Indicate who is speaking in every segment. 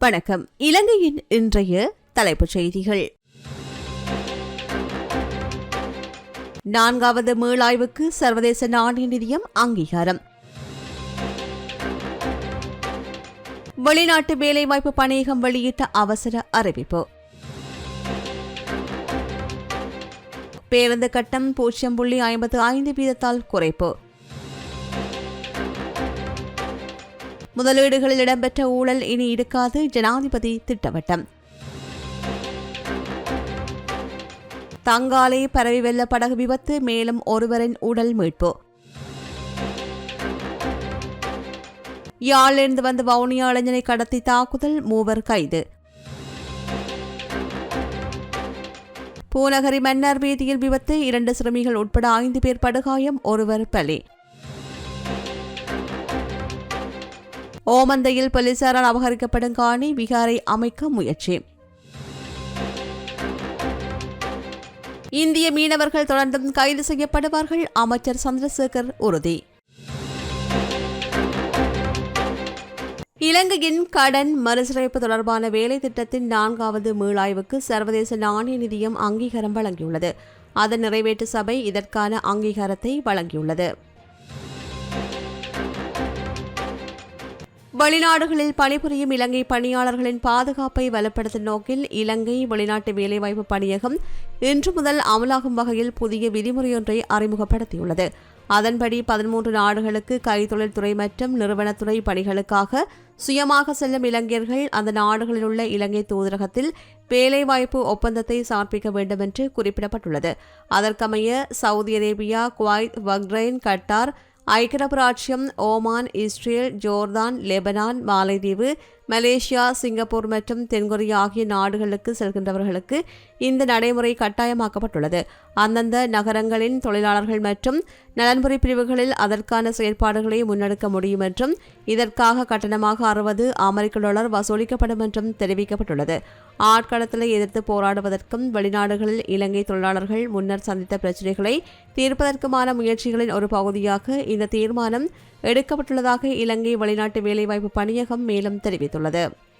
Speaker 1: வணக்கம். இலங்கையின் இன்றைய தலைப்புச் செய்திகள். நான்காவது மீளாய்வுக்கு சர்வதேச நாணய நிதியம் அங்கீகாரம். வெளிநாட்டு வேலைவாய்ப்பு பணியகம் வெளியிட்ட அவசர அறிவிப்பு. பேருந்து கட்டம் பூஜ்ஜியம் புள்ளி ஐம்பத்து ஐந்து வீதத்தால் குறைப்பு. முதலீடுகளில் இடம்பெற்ற ஊழல் இனி இருக்காது ஜனாதிபதி திட்டவட்டம். தங்காலே பரவி வெள்ள படகு விபத்து மேலும் ஒருவரின் உடல் மீட்பு. யாழிலிருந்து வந்த வவுனியா இளைஞனை கடத்தி தாக்குதல் மூவர் கைது. பூநகரி மன்னர் வீதியில் விபத்து இரண்டு சிறுமிகள் உட்பட ஐந்து பேர் படுகாயம் ஒருவர் பலி. ஓமந்தையில் போலீசாரால் அபகரிக்கப்படும் காணி விகாரை அமைக்க முயற்சி. இந்திய மீனவர்கள் தொடர்ந்தும் கைது செய்யப்படுவார்கள். அமைச்சர் சந்திரசேகர் உறுதி. இலங்கையின் கடன் மறுசீரமைப்பு தொடர்பான வேலை திட்டத்தின் நான்காவது மீளாய்வுக்கு சர்வதேச நாணய நிதியம் அங்கீகாரம் வழங்கியுள்ளது. அதன் நிறைவேற்று சபை இதற்கான அங்கீகாரத்தை வழங்கியுள்ளது. வெளிநாடுகளில் பணிபுரியும் இலங்கை பணியாளர்களின் பாதுகாப்பை வலுப்படுத்தும் நோக்கில் இலங்கை வெளிநாட்டு வேலைவாய்ப்பு பணியகம் இன்று முதல் அமலாகும் வகையில் புதிய விதிமுறையொன்றை அறிமுகப்படுத்தியுள்ளது. அதன்படி பதிமூன்று நாடுகளுக்கு கைத்தொழில்துறை மற்றும் நிறுவனத்துறை பணிகளுக்காக சுயமாக செல்லும் இளைஞர்கள் அந்த நாடுகளில் உள்ள இலங்கை தூதரகத்தில் வேலைவாய்ப்பு ஒப்பந்தத்தை சமர்ப்பிக்க வேண்டும் என்று குறிப்பிடப்பட்டுள்ளது. அதற்கமைய Saudi Arabia Kuwait Bahrain Qatar ஐக்கிய ஓமான் இஸ்ரேல் ஜோர்தான் லெபனான் மாலைதீவு மலேசியா சிங்கப்பூர் மற்றும் தென்கொரியா ஆகிய நாடுகளுக்கு செல்கின்றவர்களுக்கு இந்த நடைமுறை கட்டாயமாக்கப்பட்டுள்ளது. அந்தந்த நகரங்களின் தொழிலாளர்கள் மற்றும் நலன்புரி பிரிவுகளில் அதற்கான செயற்பாடுகளை முன்னெடுக்க முடியும் என்றும் இதற்காக கட்டணமாக அறுபது அமெரிக்க டாலர் வசூலிக்கப்படும் என்றும் தெரிவிக்கப்பட்டுள்ளது. ஆட்களத்தலை எதிர்த்து போராடுவதற்கும் வெளிநாடுகளில் இலங்கை தொழிலாளர்கள் முன்னர் சந்தித்த பிரச்சினைகளை தீர்ப்பதற்குமான முயற்சிகளின் ஒரு பகுதியாக இந்த தீர்மானம் எடுக்கப்பட்டுள்ளதாக இலங்கை வெளிநாட்டு வேலைவாய்ப்பு பணியகம் மேலும் தெரிவித்துள்ளது.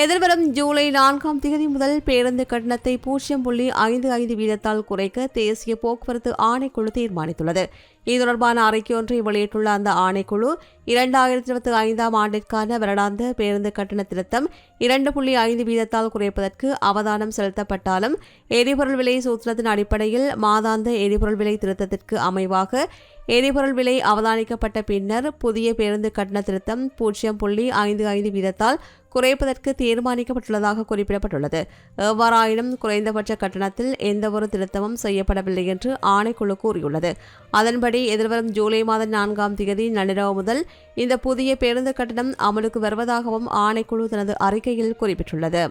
Speaker 1: எதிர்வரும் ஜூலை நான்காம் தேதி முதல் பேருந்து கட்டணத்தை பூஜ்ஜியம் புள்ளி ஐந்து ஐந்து வீதத்தால் குறைக்க தேசிய போக்குவரத்து ஆணைக்குழு தீர்மானித்துள்ளது. இது தொடர்பான அறிக்கை ஒன்றை வெளியிட்டுள்ள அந்த ஆணைக்குழு இரண்டாயிரத்தி இருபத்தி ஐந்தாம் ஆண்டிற்கான வருடாந்த பேருந்து கட்டண திருத்தம் இரண்டு புள்ளி ஐந்து வீதத்தால் குறைப்பதற்கு அவதானம் செலுத்தப்பட்டாலும் எரிபொருள் விலை சூத்திரத்தின் அடிப்படையில் மாதாந்த எரிபொருள் விலை திருத்தத்திற்கு அமைவாக எரிபொருள் விலை அவதானிக்கப்பட்ட பின்னர் புதிய பேருந்து கட்டண திருத்தம் பூஜ்ஜியம் புள்ளி ஐந்து ஐந்து வீதத்தால் குறைப்பதற்கு தீர்மானிக்கப்பட்டுள்ளதாக குறிப்பிடப்பட்டுள்ளது. எவ்வாறாயினும் குறைந்தபட்ச கட்டணத்தில் எந்தவொரு திருத்தமும் செய்யப்படவில்லை என்று ஆணைக்குழு கூறியுள்ளது. அதன்படி எதிர்வரும் ஜூலை மாதம் நான்காம் தேதி நள்ளிரவு முதல் இந்த புதிய பேருந்து கட்டணம் அமலுக்கு வருவதாகவும் ஆணைக்குழு தனது அறிக்கையில் குறிப்பிட்டுள்ளது.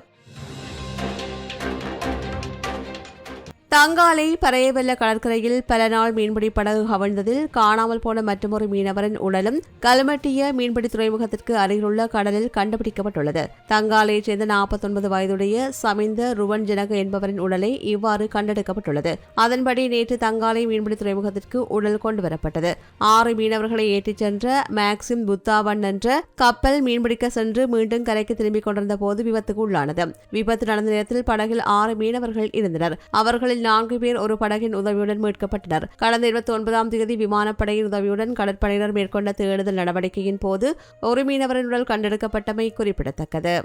Speaker 1: தங்காலை பரையவெல்ல கடற்கரையில் பல நாள் மீன்பிடி படகு கவிழ்ந்ததில் காணாமல் போன மற்றொரு மீனவரின் உடலும் கல்மட்டிய மீன்பிடி துறைமுகத்திற்கு அருகிலுள்ள கடலில் கண்டுபிடிக்கப்பட்டுள்ளது. தங்காலையைச் சேர்ந்த நாற்பத்தொன்பது வயதுடைய சமிந்த ருவன் ஜனக என்பவரின் உடலை இவ்வாறு கண்டெடுக்கப்பட்டுள்ளது. அதன்படி நேற்று தங்காலை மீன்பிடி துறைமுகத்திற்கு உடல் கொண்டுவரப்பட்டது. ஆறு மீனவர்களை ஏற்றிச் சென்ற மேக்சிம் புத்தாவன் என்ற கப்பல் மீன்பிடிக்க சென்று மீண்டும் கரைக்கு திரும்பிக் கொண்டிருந்த போது விபத்துக்கு உள்ளானது. விபத்து நடந்த நேரத்தில் படகில் ஆறு மீனவர்கள் இருந்தனர். அவர்களில் இதில் நான்கு பேர் ஒரு படகின் உதவியுடன் மீட்கப்பட்டனர். கடந்த இருபத்தி ஒன்பதாம் தேதி விமானப்படையின் உதவியுடன் கடற்படையினர் மேற்கொண்ட தேடுதல் நடவடிக்கையின் போது ஒரு மீனவரின் உடல் கண்டெடுக்கப்பட்டமை குறிப்பிடத்தக்கது.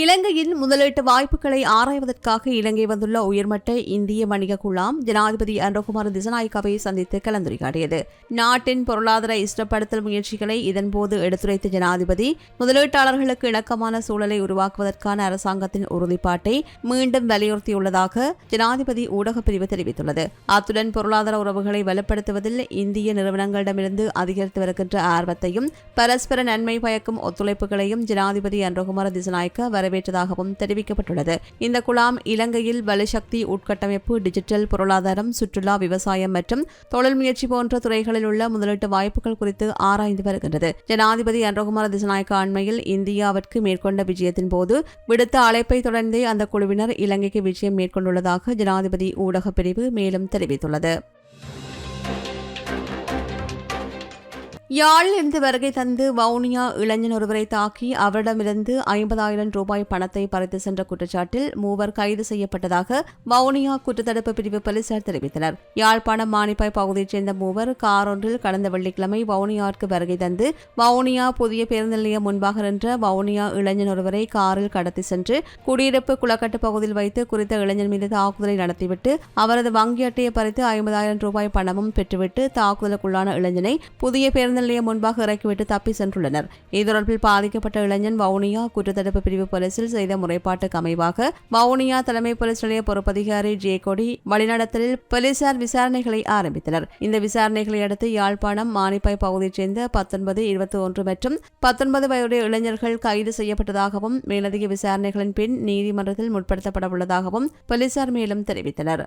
Speaker 1: இலங்கையின் முதலீட்டு வாய்ப்புகளை ஆராய்வதற்காக இலங்கை வந்துள்ள உயர்மட்ட இந்திய வணிக குழாம் ஜனாதிபதி அன்றகுமார் திசநாயக்காவை சந்தித்து கலந்துரையாடியது. நாட்டின் பொருளாதார இஷ்டப்படுத்தல் முயற்சிகளை இதன்போது எடுத்துரைத்த ஜனாதிபதி முதலீட்டாளர்களுக்கு இணக்கமான சூழலை உருவாக்குவதற்கான அரசாங்கத்தின் உறுதிப்பாட்டை மீண்டும் வலியுறுத்தியுள்ளதாக ஜனாதிபதி ஊடகப் பிரிவு தெரிவித்துள்ளது. அத்துடன் பொருளாதார உறவுகளை வலுப்படுத்துவதில் இந்திய நிறுவனங்களிடமிருந்து அதிகரித்து வருகின்ற ஆர்வத்தையும் பரஸ்பர நன்மை பயக்கும் ஒத்துழைப்புகளையும் ஜனாதிபதி அன்றகுமார் திசநாயக்க நிறைவேற்றதாகவும் தெரிவிக்கப்பட்டுள்ளது. இந்த குழாம் இலங்கையில் வலுசக்தி உட்கட்டமைப்பு டிஜிட்டல் பொருளாதாரம் சுற்றுலா விவசாயம் மற்றும் தொழில் முயற்சி போன்ற துறைகளில் உள்ள முதலீட்டு வாய்ப்புகள் குறித்து ஆராய்ந்து வருகின்றது. ஜனாதிபதி அன்றகுமார திசநாயக்க அண்மையில் இந்தியாவிற்கு மேற்கொண்ட விஜயத்தின் போது விடுத்த அழைப்பை தொடர்ந்தே அந்த குழுவினர் இலங்கைக்கு விஜயம் மேற்கொண்டுள்ளதாக ஜனாதிபதி ஊடகப் பிரிவு மேலும் தெரிவித்துள்ளது. யாழிலிருந்து வருகை தந்து வவுனியா இளைஞன் ஒருவரை தாக்கி அவரிடமிருந்து ஐம்பதாயிரம் ரூபாய் பணத்தை பறித்து சென்ற குற்றச்சாட்டில் மூவர் கைது செய்யப்பட்டதாக வவுனியா குற்றத்தடுப்பு பிரிவு போலீசார் தெரிவித்தனர். யாழ்ப்பாணம் மானிப்பாய் பகுதியைச் சேர்ந்த மூவர் காரொன்றில் கடந்த வெள்ளிக்கிழமை வவுனியாவிற்கு வருகை தந்து வவுனியா புதிய பேருந்து நிலையம் முன்பாக நின்ற வவுனியா இளைஞன் ஒருவரை காரில் கடத்தி சென்று குடியிருப்பு குளக்கட்டு பகுதியில் வைத்து குறித்த இளைஞன் மீது தாக்குதலை நடத்திவிட்டு அவரது வங்கி அட்டையை பறித்து ஐம்பதாயிரம் ரூபாய் பணமும் பெற்றுவிட்டு தாக்குதலுக்குள்ளான இளைஞனை புதிய பேருந்து நிலையம் முன்பாக இறக்கிவிட்டு தப்பி சென்றுள்ளனர். இது பாதிக்கப்பட்ட இளைஞன் வவுனியா குற்றத்தடுப்பு பிரிவு போலீசில் செய்த முறைப்பாட்டுக்கு அமைவாக வவுனியா தலைமை போலீஸ் நிலைய பொறுப்பதிகாரி ஜே கொடி வழிநடத்தலில் போலீசார் விசாரணைகளை ஆரம்பித்தனர். இந்த விசாரணைகளை அடுத்து யாழ்ப்பாணம் மானிப்பாய் பகுதியைச் சேர்ந்த பத்தொன்பது இருபத்தி ஒன்று மற்றும் பத்தொன்பது வயதுடைய இளைஞர்கள் கைது செய்யப்பட்டதாகவும் மேலதிக விசாரணைகளின் பின் நீதிமன்றத்தில் முற்படுத்தப்பட உள்ளதாகவும் போலீசார் மேலும் தெரிவித்தனர்.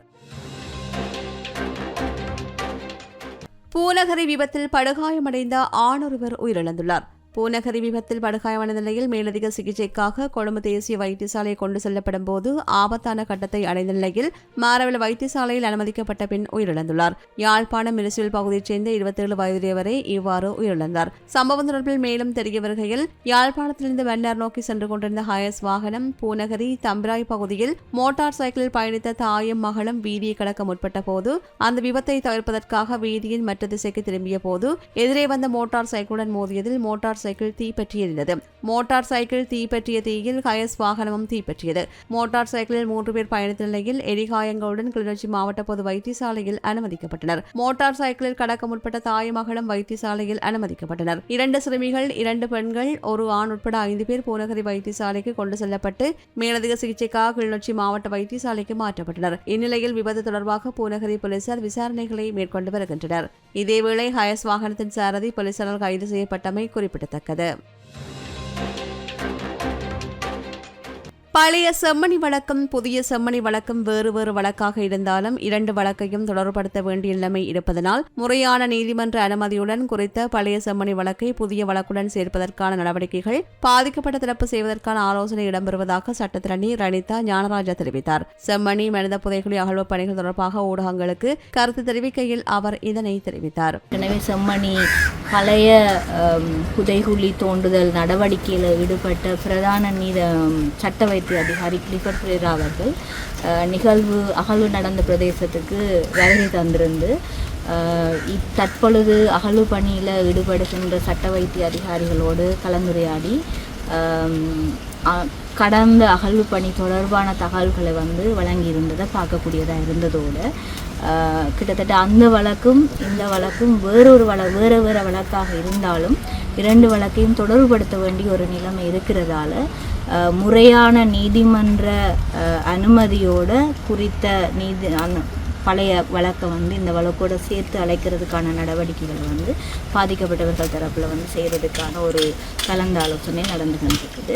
Speaker 1: பூநகரி விபத்தில் படுகாயமடைந்த ஆணொருவர் உயிரிழந்துள்ளார். பூநகரி விபத்தில் படுகாயமான நிலையில் மேலதிக சிகிச்சைக்காக கொழும்பு தேசிய வைத்தியசாலை கொண்டு செல்லப்படும் போது ஆபத்தான கட்டத்தை அடைந்த நிலையில் மாரவள வைத்தியசாலையில் அனுமதிக்கப்பட்ட பின் உயிரிழந்துள்ளார். யாழ்ப்பாணம் மினிசிபல் பகுதியைச் சேர்ந்த இருபத்தேழு வயதுடையவரே இவ்வாறு உயிரிழந்தார். சம்பவம் தொடர்பில் மேலும் தெரிய வருகையில் யாழ்ப்பாணத்திலிருந்து வெண்ணர் நோக்கி சென்று கொண்டிருந்த ஹயஸ் வாகனம் பூநகரி தம்பிராய் பகுதியில் மோட்டார் சைக்கிளில் பயணித்த தாயும் மகளும் வீதியை கடக்க முற்பட்ட போது அந்த விபத்தை தவிர்ப்பதற்காக வீதியின் மற்ற திசைக்கு திரும்பிய போது எதிரே வந்த மோட்டார் சைக்கிளுடன் மோதியதில் மோட்டார் சைக்கிள் தீப்பற்றியிருந்தது. மோட்டார் சைக்கிள் தீப்பற்றிய தீயில் ஹயஸ் வாகனமும் தீப்பற்றியது. மோட்டார் சைக்கிளில் மூன்று பேர் பயணித்த நிலையில் எரிகாயங்களுடன் கிளிநொச்சி மாவட்ட பொது வைத்தியசாலையில் அனுமதிக்கப்பட்டனர். மோட்டார் சைக்கிளில் கடக்க முற்பட்ட தாய் மகளும் வைத்தியசாலையில் அனுமதிக்கப்பட்டனர். இரண்டு சிறுமிகள் இரண்டு பெண்கள் ஒரு ஆண் உட்பட ஐந்து பேர் பூநகரி வைத்தியசாலைக்கு கொண்டு செல்லப்பட்டு மேலதிக சிகிச்சைக்காக கிளிநொச்சி மாவட்ட வைத்தியசாலைக்கு மாற்றப்பட்டனர். இந்நிலையில் விபத்து தொடர்பாக பூநகரி போலீசார் விசாரணைகளை மேற்கொண்டு வருகின்றனர். இதேவேளை ஹயஸ் வாகனத்தின் சாரதி போலீசாரால் கைது செய்யப்பட்டமை குறிப்பிடத்தக்கது பழைய செம்மணி வழக்கம் புதிய செம்மணி வழக்கம் வேறு வேறு வழக்காக இருந்தாலும் இரண்டு வழக்கையும் தொடர்படுத்த வேண்டிய நிலைமை இருப்பதனால் முறையான நீதிமன்ற அனுமதியுடன் குறித்த பழைய செம்மணி வழக்கை புதிய வழக்குடன் சேர்ப்பதற்கான நடவடிக்கைகள் பாதிக்கப்பட்ட தரப்பு செய்வதற்கான ஆலோசனை இடம்பெறுவதாக சட்டத்திரணி ரணிதா ஞானராஜா தெரிவித்தார். செம்மணி மனித புதைக்குழி அகழ்வு பணிகள் தொடர்பாக ஊடகங்களுக்கு கருத்து தெரிவிக்கையில் அவர் இதனை தெரிவித்தார்.
Speaker 2: எனவே செம்மணி பழைய புதைகுழி தோண்டுதல் நடவடிக்கையில் ஈடுபட்ட பிரதான நீத சட்ட வைத்திய அதிகாரி கிளிஃபர்ட் பிரேரா அவர்கள் நிகழ்வு அகழ்வு நடந்த பிரதேசத்துக்கு வருகை தந்திருந்து தற்பொழுது அகழ்வு பணியில் ஈடுபடுகின்ற சட்ட வைத்திய அதிகாரிகளோடு கலந்துரையாடி கடந்த அகழ்வு பணி தொடர்பான தகவல்களை வந்து வழங்கியிருந்ததை பார்க்கக்கூடியதாக இருந்ததோடு கிட்டத்தட்ட அந்த வழக்கும் இந்த வழக்கும் வேறொரு வழ வேறு வேறு வழக்காக இருந்தாலும் இரண்டு வழக்கையும் தொடர்புபடுத்த வேண்டிய ஒரு நிலைமை இருக்கிறதால முறையான நீதிமன்ற அனுமதியோடு குறித்த நீதி அந்த பழைய வழக்கை வந்து இந்த வழக்கோட சேர்த்து அழைக்கிறதுக்கான நடவடிக்கைகளை வந்து பாதிக்கப்பட்டவர்கள் தரப்பில் வந்து செய்கிறதுக்கான ஒரு கலந்த ஆலோசனை நடந்து கொண்டிருக்குது.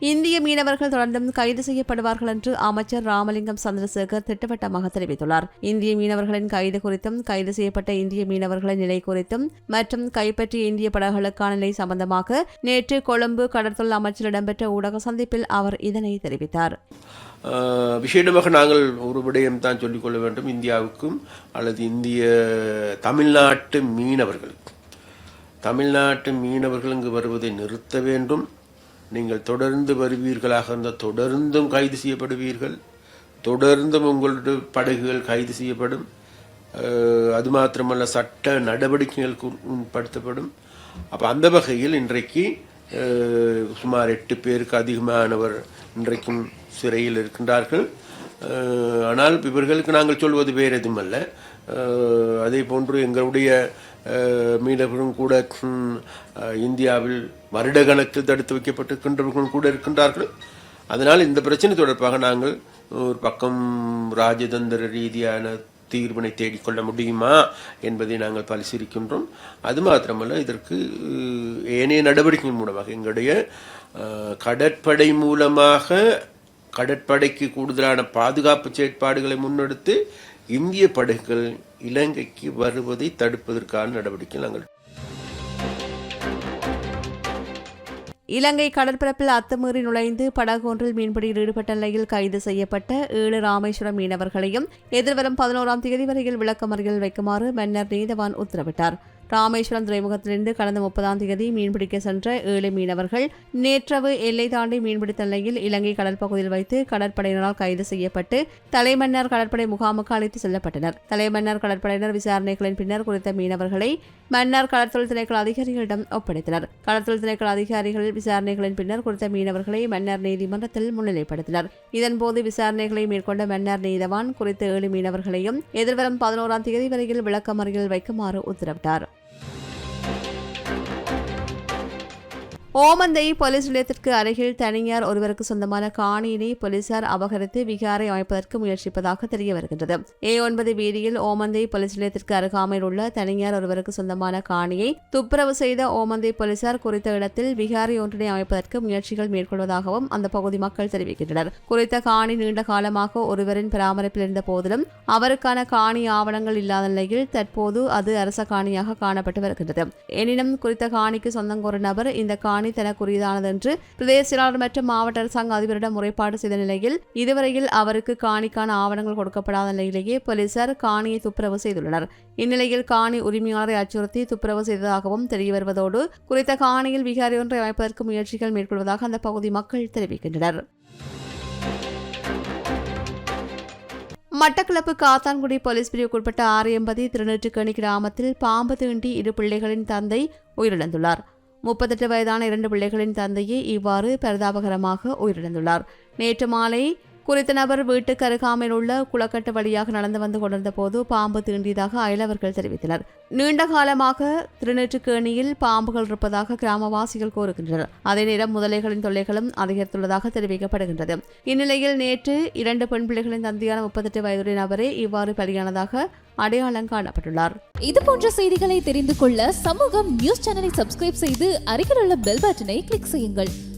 Speaker 1: இந்திய மீனவர்கள் தொடர்ந்தும் கைது செய்யப்படுவார்கள் என்று அமைச்சர் ராமலிங்கம் சந்திரசேகர் திட்டவட்டமாக தெரிவித்துள்ளார். இந்திய மீனவர்களின் கைது குறித்தும் கைது செய்யப்பட்ட இந்திய மீனவர்களின் நிலை குறித்தும் மற்றும் கைப்பற்றிய இந்திய படகுகளுக்கான நிலை சம்பந்தமாக நேற்று கொழும்பு கடற்தொழில் அமைச்சர் இடம்பெற்ற ஊடக சந்திப்பில் அவர் இதனை தெரிவித்தார்.
Speaker 3: ஆஹ், நாங்கள் ஒரு விடயம் தான் சொல்லிக்கொள்ள வேண்டும். இந்தியாவுக்கும் அல்லது இந்திய தமிழ்நாட்டு மீனவர்களுக்கும். தமிழ்நாட்டு மீனவர்கள் இங்கு வருவதை நிறுத்த வேண்டும். நீங்கள் தொடர்ந்து வருவீர்களாக இருந்தால் தொடர்ந்தும் கைது செய்யப்படுவீர்கள். தொடர்ந்தும் உங்களுடைய படகுகள் கைது செய்யப்படும். அது மாத்திரமல்ல சட்ட நடவடிக்கைகளுக்கு படுத்தப்படும் உட்படுத்தப்படும். அப்போ அந்த வகையில் இன்றைக்கு சுமார் எட்டு பேருக்கு அதிகமானவர் இன்றைக்கும் சிறையில் இருக்கின்றார்கள். ஆனால் இவர்களுக்கு நாங்கள் சொல்வது வேறு எதுவும் அல்ல அதே போன்று எங்களுடைய மீனவர்களும் கூட இந்தியாவில் வருட இந்தியாவில் வருடக்கணக்கில் தடுத்து வைக்கப்பட்டிருக்கின்றவர்களும் கூட இருக்கின்றார்கள். அதனால் இந்த பிரச்சனை தொடர்பாக நாங்கள் ஒரு பக்கம் ராஜதந்திர ரீதியான தீர்வினை தேடிக்கொள்ள முடியுமா என்பதை நாங்கள் பரிசீலிக்கின்றோம். அது மாத்திரமல்ல இதற்கு ஏனைய நடவடிக்கை மூலமாக எங்களுடைய கடற்படை மூலமாக கடற்படைக்கு கூடுதலான பாதுகாப்பு செயற்பாடுகளை முன்னெடுத்து இந்திய படைகள் இலங்கைக்கு வருவதை தடுப்பதற்கான நடவடிக்கை நாங்கள்
Speaker 1: இலங்கை கடற்பரப்பில் அத்துமீறி நுழைந்து படகு ஒன்றில் மீன்பிடியில் ஈடுபட்ட நிலையில் கைது செய்யப்பட்ட ஏழு ராமேஸ்வரம் மீனவர்களையும் எதிர்வரும் பதினோராம் தேதி வரையில் விளக்கமறியல் வைக்குமாறு மன்னர் நீதவான் உத்தரவிட்டார். ராமேஸ்வரம் துறைமுகத்திலிருந்து கடந்த முப்பதாம் தேதி மீன்பிடிக்க சென்ற ஏழு மீனவர்கள் நேற்றவு எல்லை தாண்டி மீன்பிடித்த நிலையில் இலங்கை கடல் பகுதியில் வைத்து கடற்படையினரால் கைது செய்யப்பட்டு தலைமன்னார் கடற்படை முகாமுக்கு அழைத்து செல்லப்பட்டனர். தலைமன்னார் கடற்படையினர் விசாரணைகளின் பின்னர் குறித்த மீனவர்களை மன்னார் கடற்தொழில் திணைக்கள அதிகாரிகளிடம் ஒப்படைத்தனர். கடற்தொழில் திணைக்கள அதிகாரிகள் விசாரணைகளின் பின்னர் குறித்த மீனவர்களை மன்னர் நீதிமன்றத்தில் முன்னிலைப்படுத்தினர். இதன்போது விசாரணைகளை மேற்கொண்ட மன்னர் நீதவான் குறித்த ஏழு மீனவர்களையும் எதிர்வரும் பதினோராம் தேதி வரையில் விளக்கமறியல் வைக்குமாறு உத்தரவிட்டார். ஓமந்தை போலீஸ் நிலையத்திற்கு அருகில் தனியார் ஒருவருக்கு சொந்தமான காணியினை போலீசார் அபகரித்து விகாரை அமைப்பதற்கு முயற்சிப்பதாக தெரிய வருகின்றது. ஏ ஒன்பது வீதியில் ஓமந்தை போலீஸ் நிலையத்திற்கு அருகாமையில் உள்ள தனியார் ஒருவருக்கு சொந்தமான காணியை துப்புரவு செய்த ஓமந்தை போலீசார் குறித்த இடத்தில் விகாரை ஒன்றினை அமைப்பதற்கு முயற்சிகள் மேற்கொள்வதாகவும் அந்த பகுதி மக்கள் தெரிவிக்கின்றனர். குறித்த காணி நீண்ட காலமாக ஒருவரின் பராமரிப்பில் இருந்த போதிலும் அவருக்கான காணி ஆவணங்கள் இல்லாத நிலையில் தற்போது அது அரச காணியாக காணப்பட்டு வருகின்றது. எனினும் குறித்த காணிக்கு சொந்தங்கோரும் நபர் இந்த காணி காணி என்று பிரதேச செயலாளர் மற்றும் மாவட்ட அரசாங்க அதிபரிடம் முறைப்பாடு செய்த நிலையில் இதுவரையில் அவருக்கு காணிக்கான ஆவணங்கள் கொடுக்கப்படாத நிலையிலேயே போலீசார் காணியை துப்புரவு செய்துள்ளனர். இந்நிலையில் காணி உரிமையாளரை அச்சுறுத்தி துப்புரவு செய்ததாகவும் தெரிய வருவதோடு குறித்த காணியில் விகாரி ஒன்றை அமைப்பதற்கு முயற்சிகள் மேற்கொள்வதாக அந்த பகுதி மக்கள் தெரிவிக்கின்றனர். மட்டக்களப்பு காத்தான்குடி போலீஸ் பிரிவுக்குட்பட்ட ஆரியம்பதி திருநெற்றுக்கணி கிராமத்தில் பாம்பு தீண்டி இரு பிள்ளைகளின் தந்தை உயிரிழந்துள்ளார். முப்பத்தெட்டு வயதான இரண்டு பிள்ளைகளின் தந்தையே இவ்வாறு பரிதாபகரமாக உயிரிழந்துள்ளார். நேற்று மாலை குறித்த நபர் வீட்டுக்கு அருகாமையில் உள்ள குளக்கட்டு வழியாக நடந்து வந்து கொண்டிருந்த போது பாம்பு தீண்டியதாக அயலவர்கள் தெரிவித்தனர். நீண்ட காலமாக திருநெற்றுக்கேணியில் பாம்புகள் இருப்பதாக கிராமவாசிகள் கூறுகின்றனர். அதே நேரம் முதலைகளின் தொல்லைகளும் அதிகரித்துள்ளதாக தெரிவிக்கப்படுகின்றது. இந்நிலையில் நேற்று இரண்டு பெண் பிள்ளைகளின் தந்தையான முப்பத்தெட்டு வயதுடைய நபரே இவ்வாறு பலியானதாக அடையாளம் காணப்பட்டுள்ளார்.
Speaker 4: இது போன்ற செய்திகளை தெரிந்து கொள்ள சமூகம் நியூஸ் சேனலை சப்ஸ்கிரைப் செய்து அருகில் உள்ள பெல் பட்டனை கிளிக் செய்யுங்கள்.